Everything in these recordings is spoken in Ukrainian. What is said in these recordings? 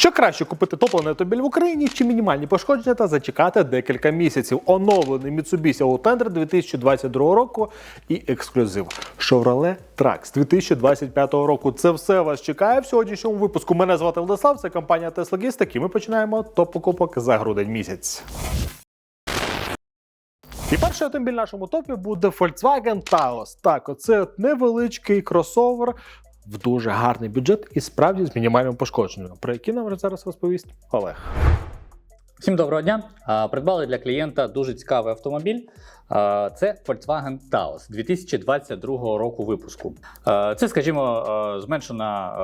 Що краще купити топлений автомобіль в Україні чи мінімальні пошкодження та зачекати декілька місяців. Оновлений Mitsubishi Outlander 2022 року і ексклюзив Chevrolet Trax 2025 року. Це все вас чекає в сьогоднішньому випуску. Мене звати Владислав, це компанія Tesla і ми починаємо топ покупок за грудень місяць. І перший автомобіль в нашому топі буде Volkswagen Taos. Так, оце невеличкий кросовер в дуже гарний бюджет і справді з мінімальним пошкодженням, про які нам зараз розповість Олег. Всім доброго дня. Придбали для клієнта дуже цікавий автомобіль. Це Volkswagen Taos 2022 року випуску. Це, скажімо, зменшена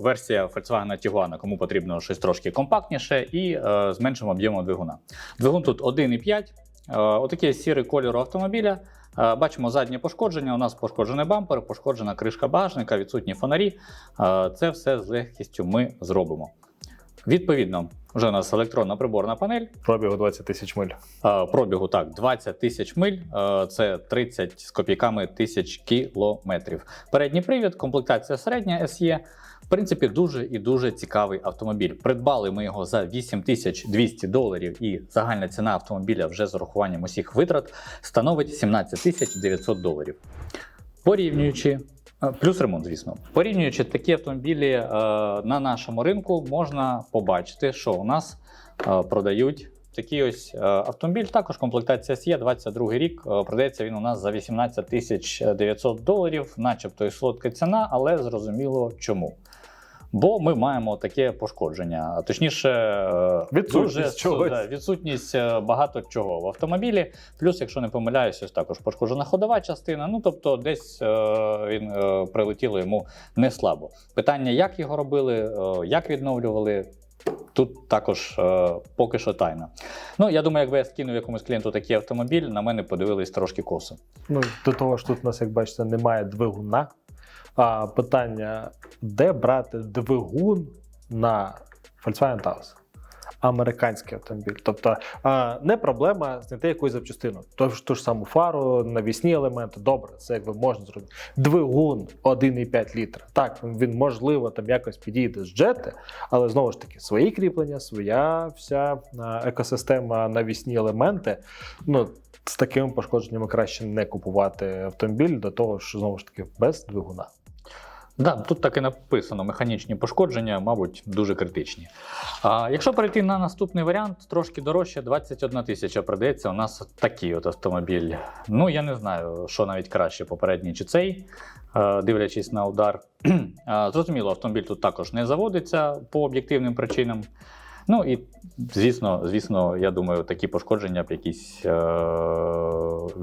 версія Volkswagen Tiguan, кому потрібно щось трошки компактніше і з меншим об'ємом двигуна. Двигун тут 1,5. Е, Отакий сірий кольор автомобіля. Е, Бачимо заднє пошкодження. У нас пошкоджений бампер, пошкоджена кришка багажника, відсутні фонарі. Е, Це все з легкістю ми зробимо. Відповідно, вже у нас електронна приборна панель. Пробігу 20 тисяч миль. Е, Пробігу так 20 тисяч миль, це 30 з копійками тисяч кілометрів. Передній привід, комплектація середня SE. Принципі, дуже і дуже цікавий автомобіль. Придбали ми його за 8200 доларів, і загальна ціна автомобіля вже з урахуванням усіх витрат становить 17 900 доларів. Порівнюючи. е, Плюс ремонт, звісно. Порівнюючи такі автомобілі е, на нашому ринку, можна побачити, що у нас е, продають такий ось е, автомобіль. Також комплектація SE, 22 рік. е, Продається він у нас за 18 тисяч 900 доларів, начебто і солодка ціна, але зрозуміло чому. Бо ми маємо таке пошкодження, а точніше, е, Відсутність дуже, да, відсутність е, багато чого в автомобілі. Плюс, якщо не помиляюсь, ось також пошкоджена ходова частина. Ну тобто, десь е, він е, прилетіло йому не слабо. Питання, як його робили, е, як відновлювали. Тут також е, поки що тайна. Ну, я думаю, якби я скинув якомусь клієнту такий автомобіль, на мене подивились трошки косо. Ну, до того ж, тут у нас, як бачите, немає двигуна. А питання: де брати двигун на Volkswagen Taos? Американський автомобіль. Тобто не проблема знайти якусь запчастину. Ту ж, ту ж саму фару, навісні елементи, добре, це якби можна зробити. Двигун 1,5 літра. Так, він можливо там якось підійде з джети, але знову ж таки, свої кріплення, своя вся екосистема, навісні елементи. Ну, з такими пошкодженнями краще не купувати автомобіль до того, що знову ж таки без двигуна. Да, тут так і написано: механічні пошкодження, мабуть, дуже критичні. А якщо перейти на наступний варіант, трошки дорожче, 21 тисяча продається у нас такий от автомобіль. Ну, я не знаю, що навіть краще, попередній чи цей, е, дивлячись на удар. Зрозуміло, автомобіль тут також не заводиться по об'єктивним причинам. Ну і звісно, звісно, я думаю, такі пошкодження б якісь е-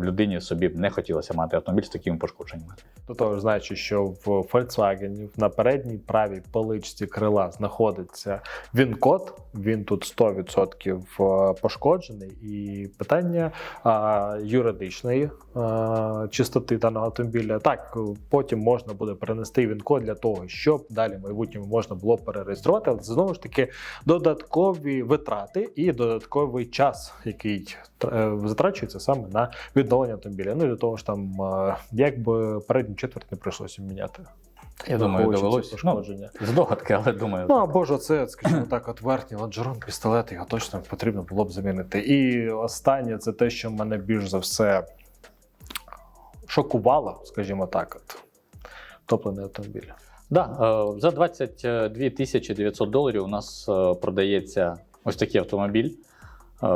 людині собі б не хотілося мати автомобіль з такими пошкодженнями. До того ж, знаючи, що в Volkswagen на передній правій поличці крила знаходиться він-код, він тут 100% пошкоджений, і питання а, юридичної а, чистоти даного автомобіля. Так, потім можна буде перенести він-код для того, щоб далі в майбутньому можна було перереєструвати, але знову ж таки додаткові витрати і додатковий час, який е, затрачується саме на відновлення автомобіля. Ну і до того ж там, е, якби передню четверть не прийшлося міняти. Я думаю, ці. Ну, пошкодження. здогадки, але думаю. Ну або ж оце, скажімо так, от верхній лонжерон, пістолет, його точно потрібно було б замінити. І останнє це те, що мене більш за все шокувало, скажімо так, от топлений автомобіль. Да, е, за 22 тисячі 900 доларів у нас е, продається ось такий автомобіль. Е,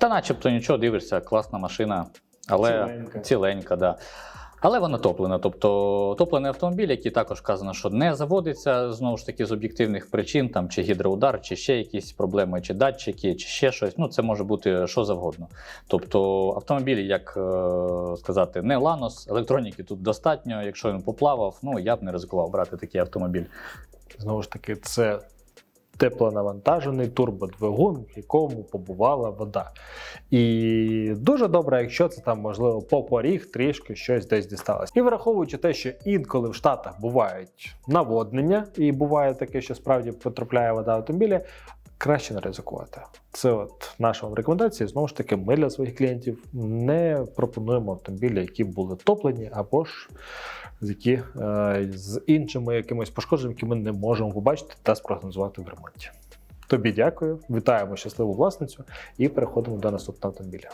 Та начебто нічого, дивишся, класна машина, але Ціленька. ціленька да. Але вона топлена. Тобто топлений автомобіль, який також вказано, що не заводиться знову ж таки з об'єктивних причин, там чи гідроудар, чи ще якісь проблеми, чи датчики, чи ще щось. Ну, це може бути що завгодно. Тобто автомобіль, як е, сказати, не Ланос, електроніки тут достатньо. Якщо він поплавав, ну я б не ризикував брати такий автомобіль. Знову ж таки, це теплонавантажений турбодвигун, в якому побувала вода. І дуже добре, якщо це там, можливо, по поріг трішки щось десь дісталось. І враховуючи те, що інколи в Штатах бувають наводнення, і буває таке, що справді потрапляє вода в автомобілі. Краще не ризикувати. Це от наша вам рекомендація. Знову ж таки, ми для своїх клієнтів не пропонуємо автомобілі, які були топлені або ж які е, з іншими якимись пошкодженнями, які ми не можемо побачити та спрогнозувати в ремонті. Тобі дякую, вітаємо щасливу власницю і переходимо до наступного автомобіля.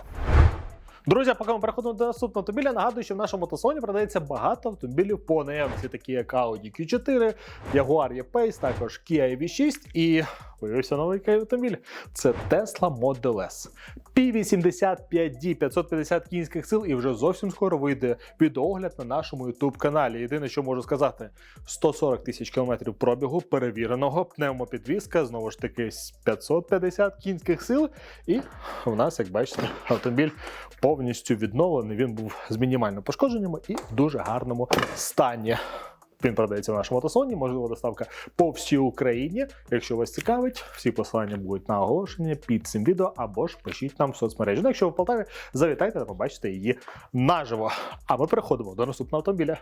Друзі, поки ми переходимо до наступного автомобіля, нагадую, що в нашому мотосалоні продається багато автомобілів по наявності, такі як Audi Q4, Jaguar E-Pace, також Kia EV6 і появився новий автомобіль. Це Tesla Model S. P85D 550 кінських сил і вже зовсім скоро вийде відеогляд на нашому YouTube каналі. Єдине, що можу сказати, 140 тисяч кілометрів пробігу, перевіреного, пневмопідвізка, знову ж таки, 550 кінських сил. І у нас, як бачите, автомобіль повністю відновлений. Він був з мінімальними пошкодженнями і в дуже гарному стані. Він продається в нашому мотосалоні, можливо, доставка по всій Україні. Якщо вас цікавить, всі посилання будуть на оголошення під цим відео або ж пишіть нам в соцмережі. Ну, якщо ви в Полтаві, завітайте та побачите її наживо. А ми переходимо до наступного автомобіля.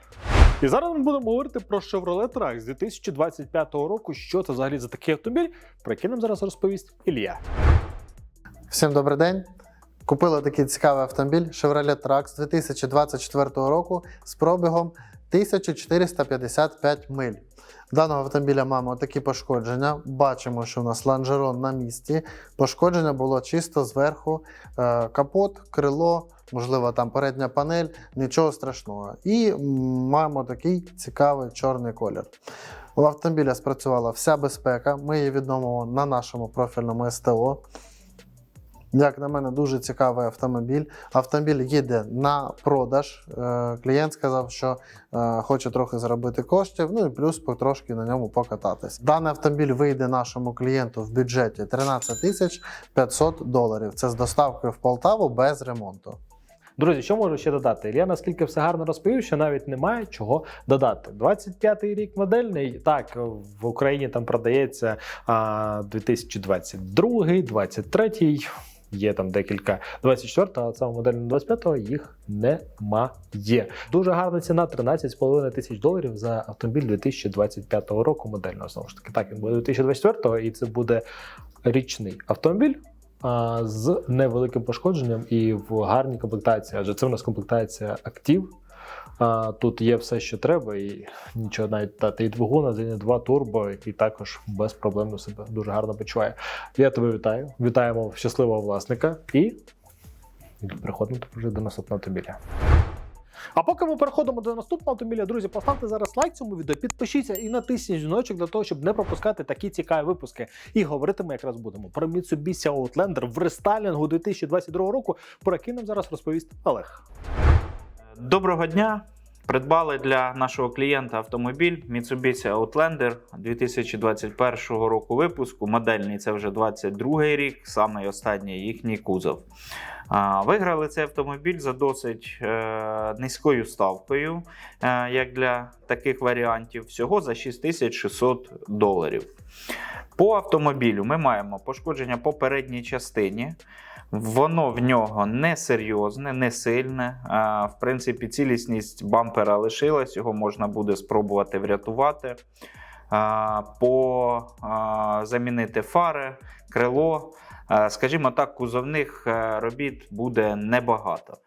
І зараз ми будемо говорити про Chevrolet Trax з 2025 року. Що це взагалі за такий автомобіль, про який нам зараз розповість Ілля. Всім добрий день. Купили такий цікавий автомобіль Chevrolet Trax 2024 року з пробігом 1455 миль. Даного автомобіля маємо такі пошкодження. Бачимо, що у нас лонжерон на місці. Пошкодження було чисто зверху. Е, Капот, крило, можливо, там передня панель, нічого страшного. І маємо такий цікавий чорний колір. У автомобіля спрацювала вся безпека. Ми її відновимо на нашому профільному СТО. Як на мене, дуже цікавий автомобіль. Автомобіль їде на продаж. Е, Клієнт сказав, що е, хоче трохи заробити коштів, ну і плюс потрошки на ньому покататись. Даний автомобіль вийде нашому клієнту в бюджеті 13 тисяч 500 доларів. Це з доставкою в Полтаву без ремонту. Друзі, що можу ще додати? Я наскільки все гарно розповів, що навіть немає чого додати. 25-й рік модельний. Так, в Україні там продається а, 2022, 23 Є там декілька 24-го, а саме модель 25-го їх немає. Дуже гарна ціна 13,5 тисяч доларів за автомобіль 2025 року модельного. Знову ж таки, так він буде 2024-го, і це буде річний автомобіль з невеликим пошкодженням і в гарній комплектації, адже це в нас комплектація актив. А, тут є все, що треба, і нічого навіть дати. І двигун 1.2 турбо, який також безпроблемно себе дуже гарно почуває. Я тебе вітаю. Вітаємо щасливого власника і переходимо вже до наступного автомобіля. А поки ми переходимо до наступного автомобіля, друзі, поставте зараз лайк цьому відео, підпишіться і натисніть дзвіночок для того, щоб не пропускати такі цікаві випуски. І говорити ми якраз будемо про Mitsubishi Outlander в рестайлінгу 2022 року, про який нам зараз розповість Олег. Доброго дня! Придбали для нашого клієнта автомобіль Mitsubishi Outlander 2021 року випуску. Модельний це вже 22 рік, самий останній їхній кузов. Виграли цей автомобіль за досить е, низькою ставкою, е, як для таких варіантів, всього за 6600 доларів. По автомобілю ми маємо пошкодження по передній частині. Воно в нього не серйозне, не сильне. В принципі, цілісність бампера лишилась, його можна буде спробувати врятувати. По замінити фари, крило. Скажімо так, кузовних е, робіт буде небагато.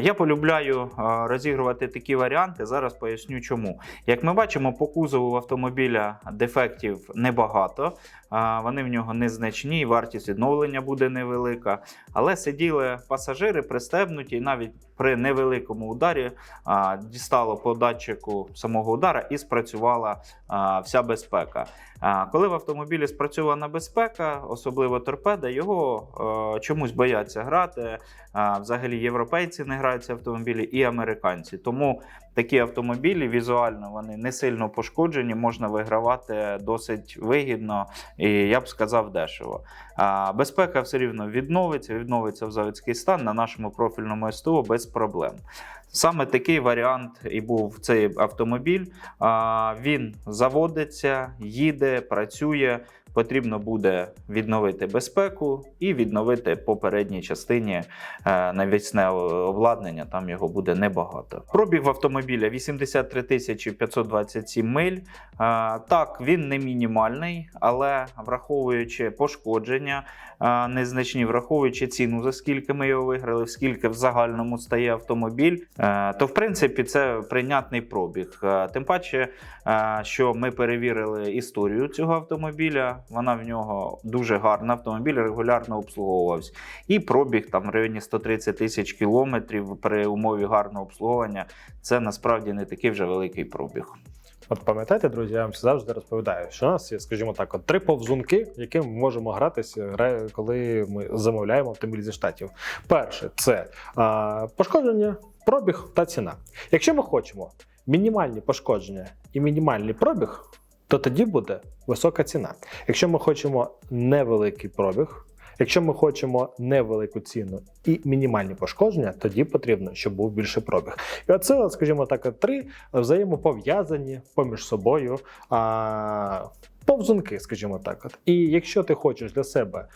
Я полюбляю розігрувати такі варіанти. Зараз поясню чому. Як ми бачимо, по кузову автомобіля дефектів небагато, вони в нього незначні, вартість відновлення буде невелика. Але сиділи пасажири пристебнуті, і навіть при невеликому ударі дістало по датчику самого удара і спрацювала вся безпека. Коли в автомобілі спрацьована безпека, особливо торпеда, його чомусь бояться грати. Взагалі європейці не граються в автомобілі і американці. Тому такі автомобілі візуально вони не сильно пошкоджені, можна вигравати досить вигідно і я б сказав дешево. А, безпека все рівно відновиться, відновиться в заводський стан на нашому профільному СТО без проблем. Саме такий варіант і був цей автомобіль. Він заводиться, їде, працює. Потрібно буде відновити безпеку і відновити по передній частині е, навісне обладнання. Там його буде небагато. Пробіг в автомобіля 83 тисячі 527 миль. Е, Так, він не мінімальний, але враховуючи пошкодження, е, незначні, враховуючи ціну, за скільки ми його виграли, скільки в загальному стає автомобіль, то в принципі це прийнятний пробіг. Тим паче, що ми перевірили історію цього автомобіля. Вона в нього дуже гарна. Автомобіль регулярно обслуговувався. І пробіг там в районі 130 тисяч кілометрів при умові гарного обслуговування. Це насправді не такий вже великий пробіг. От пам'ятаєте, друзі, я вам завжди розповідаю, що у нас є, скажімо так, от три повзунки, якими ми можемо гратися, коли ми замовляємо автомобіль зі штатів. Перше це а, пошкодження, пробіг та ціна. Якщо ми хочемо мінімальні пошкодження і мінімальний пробіг, то тоді буде висока ціна. Якщо ми хочемо невеликий пробіг. Якщо ми хочемо невелику ціну і мінімальні пошкодження, тоді потрібно, щоб був більший пробіг. І оце, скажімо так, три взаємопов'язані поміж собою а, повзунки, скажімо так. От. І якщо ти хочеш для себе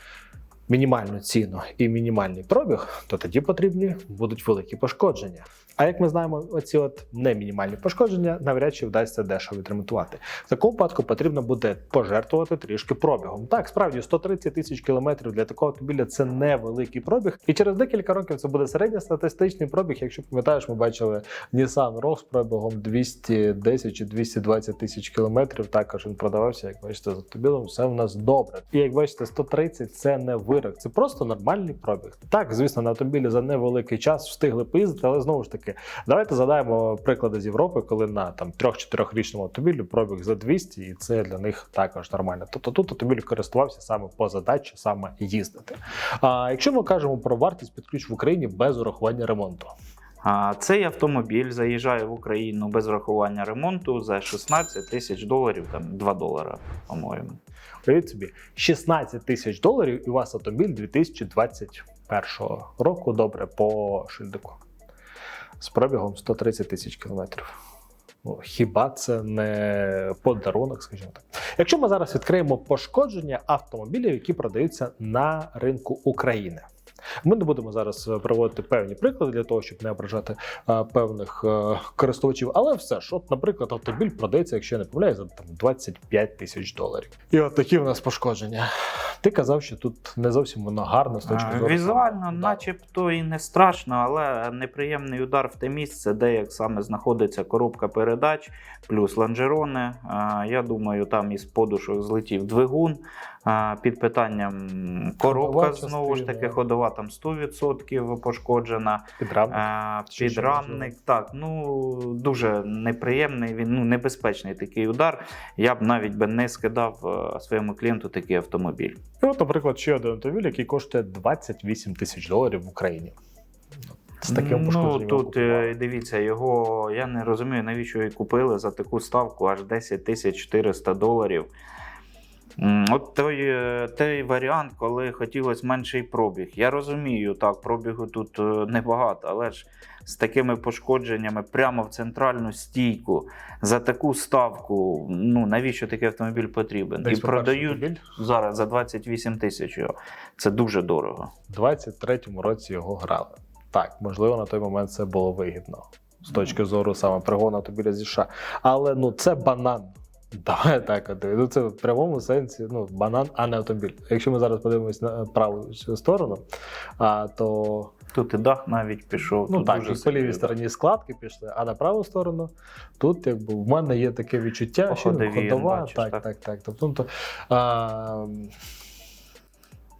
мінімальну ціну і мінімальний пробіг, то тоді потрібні будуть великі пошкодження. А як ми знаємо, оці от не мінімальні пошкодження навряд чи вдасться дешево відремонтувати. В такому випадку потрібно буде пожертвувати трішки пробігом. Так, справді 130 тисяч кілометрів для такого автомобіля це невеликий пробіг, і через декілька років це буде середньостатистичний пробіг. Якщо пам'ятаєш, ми бачили Nissan Rogue з пробігом 210 чи 220 тисяч кілометрів. Також він продавався, як бачите, з автомобілем все в нас добре. І як бачите, 130 це не вирок, це просто нормальний пробіг. Так, звісно, на автомобілі за невеликий час встигли поїздити, але знову ж таки, давайте задаємо приклади з Європи, коли на там 3-4-річному автомобілі пробіг за 200, і це для них також нормально. Тобто тут автомобіль користувався саме по задачі, саме їздити. А якщо ми кажемо про вартість під ключ в Україні без урахування ремонту. А цей автомобіль заїжджає в Україну без врахування ремонту за 16 тисяч доларів, там 2 долара, по-моєму. Уявіть собі, 16 тисяч доларів і у вас автомобіль 2021 року. Добре, по шильдику. З пробігом 130 тисяч кілометрів. Ну, хіба це не подарунок, скажімо так? Якщо ми зараз відкриємо пошкодження автомобілів, які продаються на ринку України. Ми не будемо зараз е, приводити певні приклади для того, щоб не ображати е, певних е, користувачів, але все ж, от, наприклад, автомобіль продається, якщо я не помиляюсь, за там 25 тисяч доларів. І от такі в нас пошкодження. Ти казав, що тут не зовсім воно гарно з точки зору. Візуально, Да. начебто і не страшно, але неприємний удар в те місце, де як саме знаходиться коробка передач, плюс лонжерони. А, Я думаю, там із подушок злетів двигун. Під питанням коробка Ходова знову ж таки ходова там 100% пошкоджена. Підрамник. А, Підрамник, так, ну дуже неприємний, він ну небезпечний такий удар. Я б навіть би не скидав е, своєму клієнту такий автомобіль. І от, наприклад, ще один автомобіль, який коштує 28 тисяч доларів в Україні. З таким ну, тут купували. е, дивіться, його я не розумію, навіщо її купили за таку ставку аж 10 тисяч 400 доларів. От той, е, той варіант, коли хотілося менший пробіг. Я розумію, так, пробігу тут е, небагато, але ж з такими пошкодженнями прямо в центральну стійку за таку ставку. Ну навіщо такий автомобіль потрібен? Десь І продають автомобіль зараз за 28 тисяч його. Це дуже дорого. в 23-му році його грали. Так, можливо, на той момент це було вигідно з точки зору саме пригону автомобіля зі США. Але ну це банан. Давай так, от, ну це в прямому сенсі ну, банан, а не автомобіль. Якщо ми зараз подивимось на праву сторону, а, то Тут і дах навіть пішов. Ну тут так, дуже і по лівій стороні складки пішли, а на праву сторону тут якби в мене є таке відчуття, По що ходовій, ходова. бачиш, так, так. так, так. Тобто, ну, а,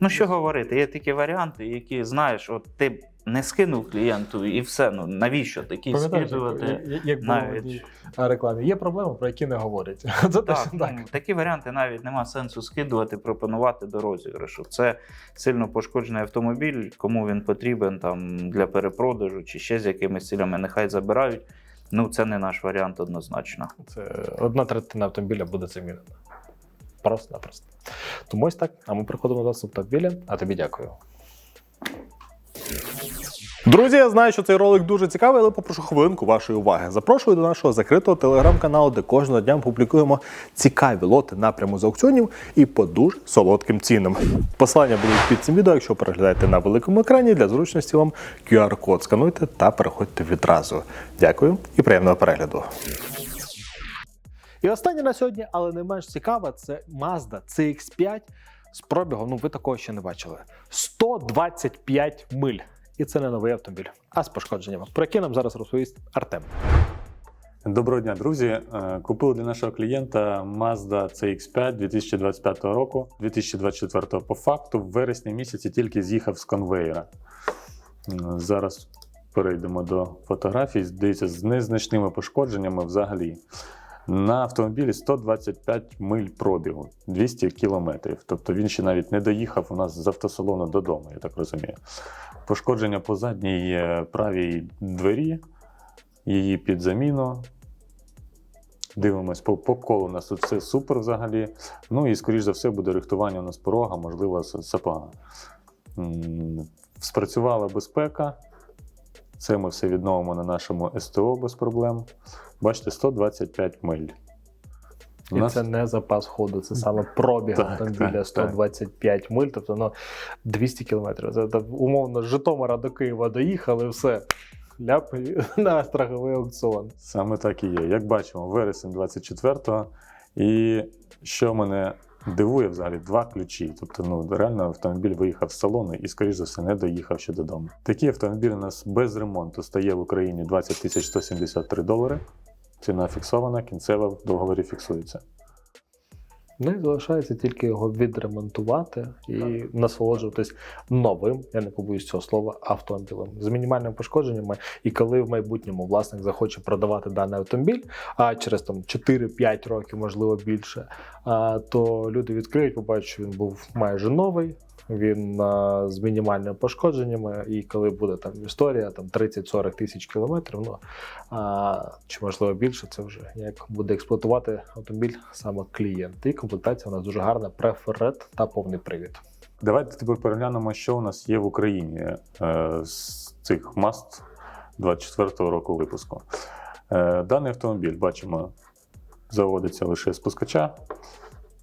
Ну що говорити, є такі варіанти, які знаєш, от ти не скинув клієнту і все. Ну навіщо такі скидувати? як, навіть. рекламі. Є проблеми, про які не говорять. Це Так, так. ну, такі варіанти навіть нема сенсу скидувати, пропонувати до розіграшу. Це сильно пошкоджений автомобіль, кому він потрібен там для перепродажу чи ще з якимись цілями, нехай забирають. Ну, це не наш варіант однозначно. Це одна третина автомобіля буде замінена. Просто-напросто. Тому ось так. А ми приходимо до наступного автомобіля, а тобі дякую. Друзі, я знаю, що цей ролик дуже цікавий, але попрошу хвилинку вашої уваги. Запрошую до нашого закритого телеграм-каналу, де кожного дня публікуємо цікаві лоти напряму з аукціонів і по дуже солодким цінам. Посилання будуть під цим відео, якщо переглядаєте на великому екрані. Для зручності вам QR-код скануйте та переходьте відразу. Дякую і приємного перегляду. І останнє на сьогодні, але не менш цікаве, це Mazda CX5 з пробігом. Ну, ви такого ще не бачили. 125 миль. І це не новий автомобіль, а з пошкодженнями, про які нам зараз розповість Артем. Доброго дня, друзі. Е, Купили для нашого клієнта Mazda CX5 2025 року, 2024 по факту. В вересні місяці тільки з'їхав з конвейера. Зараз перейдемо до фотографій. Здається, з незначними пошкодженнями взагалі. На автомобілі 125 миль пробігу, 200 кілометрів. Тобто він ще навіть не доїхав у нас з автосалону додому, я так розумію. Пошкодження по задній е, правій двері, її під заміну. Дивимось по, по колу. У нас тут все супер взагалі. Ну і, скоріш за все, буде рихтування у нас порога, можливо, сапога. Спрацювала безпека. Це ми все відновимо на нашому СТО без проблем. Бачите, 125 миль. У І нас- це не запас ходу, це саме пробіг Так, автомобіля так, 125 миль, тобто ну, 200 кілометрів. Це, так, умовно з Житомира до Києва доїхали, все. Ляп на страховий аукціон. Саме так і є. Як бачимо, вересень 24-го. І що мене дивує взагалі, два ключі. Тобто, ну реально автомобіль виїхав з салону і, скоріш за все, не доїхав ще додому. Такий автомобіль у нас без ремонту стає в Україні 20 тисяч 173 долари. Ціна фіксована, кінцева в договорі фіксується. Ну і залишається тільки його відремонтувати і насолоджуватись новим, я не побоюсь цього слова, автомобілем з мінімальними пошкодженнями. І коли в майбутньому власник захоче продавати даний автомобіль, а через там 4-5 років, можливо більше, а, то люди відкриють, побачать, що він був майже новий. Він а, з мінімальними пошкодженнями, і коли буде там історія, там 30-40 тисяч кілометрів, ну а, чи можливо більше, це вже як буде експлуатувати автомобіль саме клієнт. І комплектація у нас дуже гарна, преферет та повний привід. Давайте тепер переглянемо, що у нас є в Україні е, з цих маст 24-го року випуску. Е, даний автомобіль, бачимо, заводиться лише з пускача.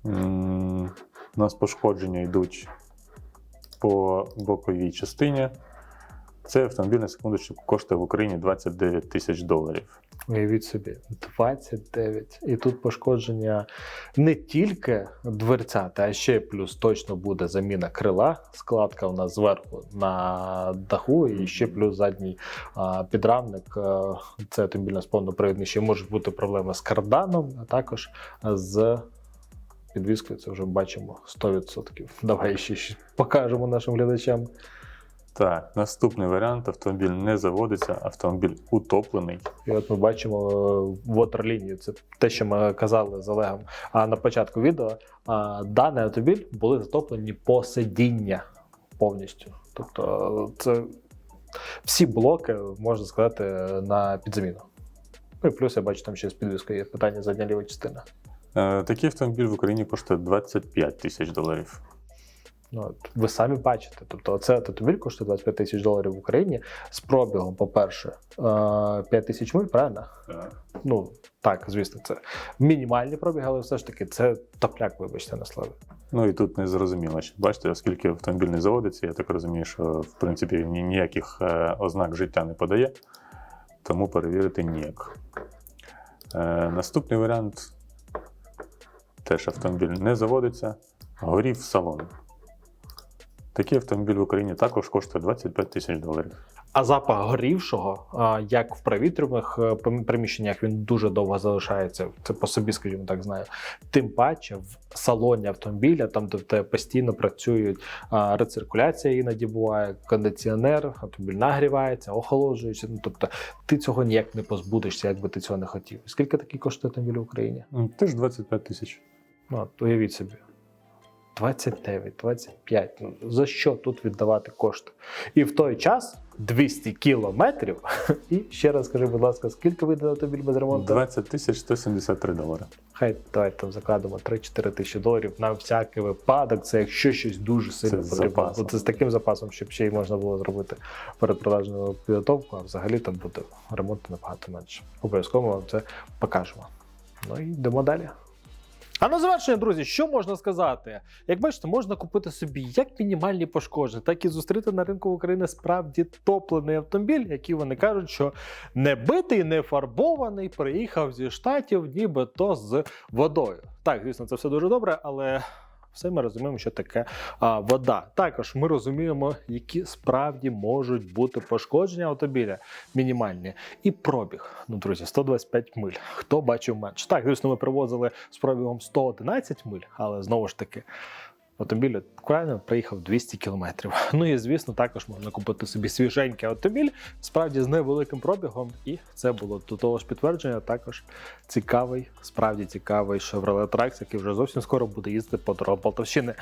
М, У нас пошкодження йдуть по боковій частині. Цей автомобіль на секундочку коштує в Україні 29 тисяч доларів. Уявіть собі, 29. І тут пошкодження не тільки дверцята, а ще плюс точно буде заміна крила. Складка у нас зверху на даху, і ще плюс задній а, підрамник. Це автомобіль у нас повнопривідний. Ще можуть бути проблеми з карданом, а також з підвіскою. Це вже бачимо 100%. Давай ще щось покажемо нашим глядачам. Так, наступний варіант: автомобіль не заводиться, автомобіль утоплений. І от ми бачимо ватерлінію. Це те, що ми казали з Олегом. А на початку відео а, даний автомобіль були затоплені по сидіння повністю. Тобто, це всі блоки, можна сказати, на підзаміну. Ну і плюс я бачу, там ще з підвіскою є питання задня ліва частина. Е, Такий автомобіль в Україні коштує 25 тисяч доларів. Ну, ви самі бачите. Тобто, це автомобіль коштує 25 тисяч доларів в Україні з пробігом, по-перше, е, 5 тисяч миль, правильно? Ну, так, звісно, це мінімальний пробіг, але все ж таки це топляк, вибачте на слові. Ну і тут не зрозуміло. Бачите, оскільки автомобіль не заводиться, я так розумію, що в принципі ніяких е, ознак життя не подає, тому перевірити ніяк. Е, наступний варіант теж автомобіль не заводиться, горів салон. Такий автомобіль в Україні також коштує 25 тисяч доларів. А запах горівшого, як в провітрюваних е, приміщеннях, він дуже довго залишається. Це по собі, скажімо так, знаю. Тим паче в салоні автомобіля, там де в тебе постійно працюють рециркуляція, іноді буває кондиціонер, автомобіль нагрівається, охолоджується. Ну тобто ти цього ніяк не позбудешся, як би ти цього не хотів. Скільки такий коштує автомобіль в Україні? Теж 25 тисяч. Ну, от уявіть собі. 29, 25. Ну, за що тут віддавати кошти? І в той час 200 кілометрів. І ще раз скажи, будь ласка, скільки вийде автомобіль без ремонту? 20 тисяч 173 долари. Хай давайте там закладемо 3-4 тисячі доларів на всякий випадок. Це якщо щось дуже сильно з потрібно. Бо Це з таким запасом, щоб ще й можна було зробити передпродажну підготовку, а взагалі там буде ремонту набагато менше. Обов'язково ми вам це покажемо. Ну і йдемо далі. А на завершення, друзі, що можна сказати? Як бачите, можна купити собі як мінімальні пошкодження, так і зустріти на ринку України справді топлений автомобіль, який вони кажуть, що не битий, не фарбований, приїхав зі штатів, нібито з водою. Так, звісно, це все дуже добре, але. Все ми розуміємо, що таке а, вода. Також ми розуміємо, які справді можуть бути пошкодження автомобіля мінімальні. І пробіг. Ну, друзі, 125 миль. Хто бачив менше? Так, звісно, ми привозили з пробігом 111 миль, але знову ж таки. Автомобіль буквально приїхав 200 кілометрів. Ну і звісно, також можна купити собі свіженький автомобіль, справді з невеликим пробігом. І це було до того ж підтвердження. Також цікавий, справді цікавий Chevrolet Trax, який вже зовсім скоро буде їздити по дорогам Полтавщини.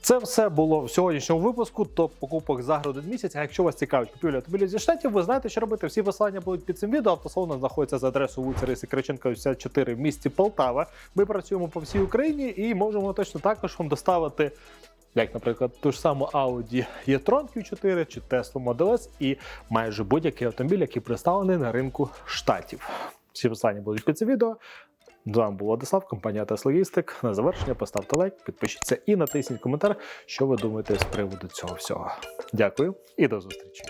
Це все було в сьогоднішньому випуску. Топ покупок за грудень місяць. А якщо вас цікавить купівля автомобілів зі штатів, ви знаєте, що робити. Всі посилання будуть під цим відео. Автосалон знаходиться за адресою вулиці Риси Криченка, 54 в місті Полтава. Ми працюємо по всій Україні і можемо точно також вам доставити. Як, наприклад, ту ж саму Audi e-tron Q4 чи Tesla Model S і майже будь-який автомобіль, який представлений на ринку штатів. Всі посилання будуть під це відео. З вами був Владислав, компанія Теслогістик. На завершення поставте лайк, підпишіться і натисніть коментар, що ви думаєте з приводу цього всього. Дякую і до зустрічі.